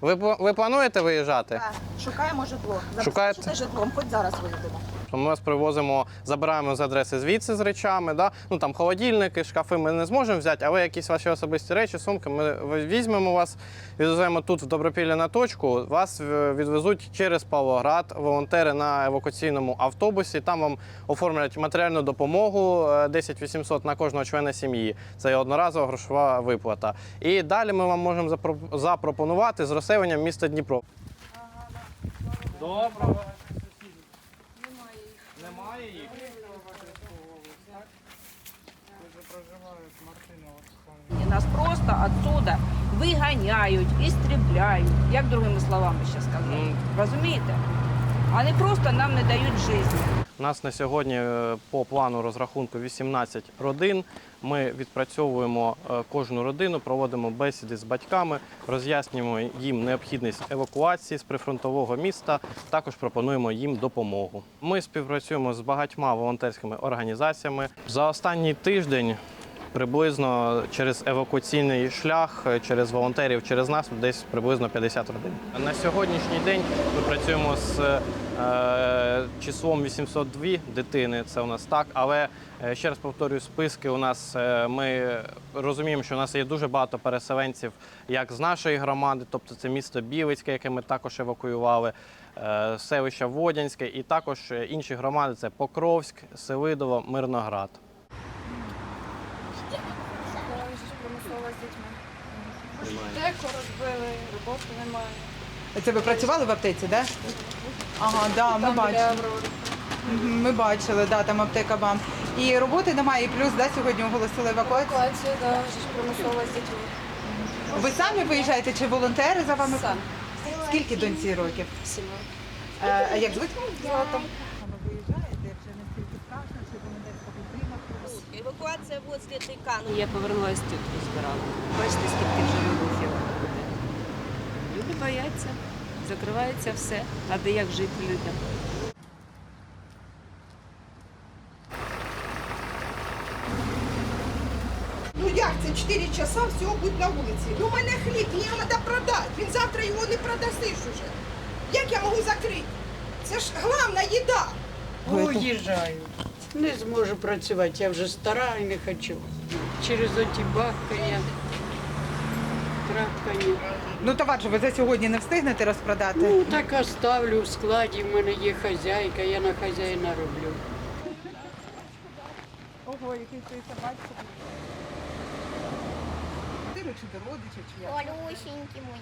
Ви, ви плануєте виїжджати? Так, Шукаємо житло. Шукаєте? Житлом, хоч зараз виїдемо. Ми вас привозимо, забираємо з адреси звідси з речами. Да? Ну там холодильники, шкафи ми не зможемо взяти, але якісь ваші особисті речі, сумки. Ми візьмемо вас, відвеземо тут в Добропілля на точку. Вас е, відвезуть через Павлоград, волонтери на евакуаційному автобусі. Там вам оформлять матеріальну допомогу е, 10 800 на кожного члена сім'ї. Це є одноразова грошова виплата. І далі ми вам можемо запро- запропонувати з розселенням міста Дніпро. Доброго. Немає їх. І нас просто відсюди виганяють, істрібляють, як другими словами ще сказати. Ну. Розумієте? Вони просто нам не дають життя. У нас на сьогодні е, по плану розрахунку 18 родин. Ми відпрацьовуємо е, кожну родину, проводимо бесіди з батьками, роз'яснюємо їм необхідність евакуації з прифронтового міста. Також пропонуємо їм допомогу. Ми співпрацюємо з багатьма волонтерськими організаціями. За останній тиждень приблизно через евакуаційний шлях, е, через волонтерів, через нас десь приблизно 50 родин. На сьогоднішній день ми працюємо з е, числом 802 дитини. Це у нас так. Але е, ще раз повторюю, списки у нас ми розуміємо, що у нас є дуже багато переселенців, як з нашої громади, тобто це місто Білицьке, яке ми також евакуювали. Селище Водянське і також інші громади це Покровськ, Селидово, Мирноград. Деко розбили, роботи немає. Це ви працювали в аптеці, так? Да? Ага, да, ми бачили. Ми бачили, да, там аптека вам. І роботи немає, і плюс да, сьогодні оголосили евакуацію. Евакуація, да, ж примусова з дітьми. Ви самі виїжджаєте чи волонтери за вами? Сам. Скільки доньці років? Сіма. Е, А як звуть? Злата. Ви виїжджаєте, вже не стільки страшно, чи волонтерська підтримка? Евакуація возле Тайкану. Я повернулася тут збирала. Бачите, скільки вже вибухів буде. Люди бояться, закривається все. А де як жити людям? Ну як це 4 часа всього будь на вулиці? Ну у мене хліб, мені його треба продати. Він завтра його не продасиш уже. Як я можу закрити? Це ж головна їда. Уїжджаю. Не зможу працювати, я вже стара і не хочу. Через оті бахкання, трапкання. Ну, товар же ви за сьогодні не встигнете розпродати. Ну, так оставлю в складі, в мене є хазяйка, я на хазяїна роблю. Ого, який ти собачка. Ти чи до родича, чи як? Олюсенький мой.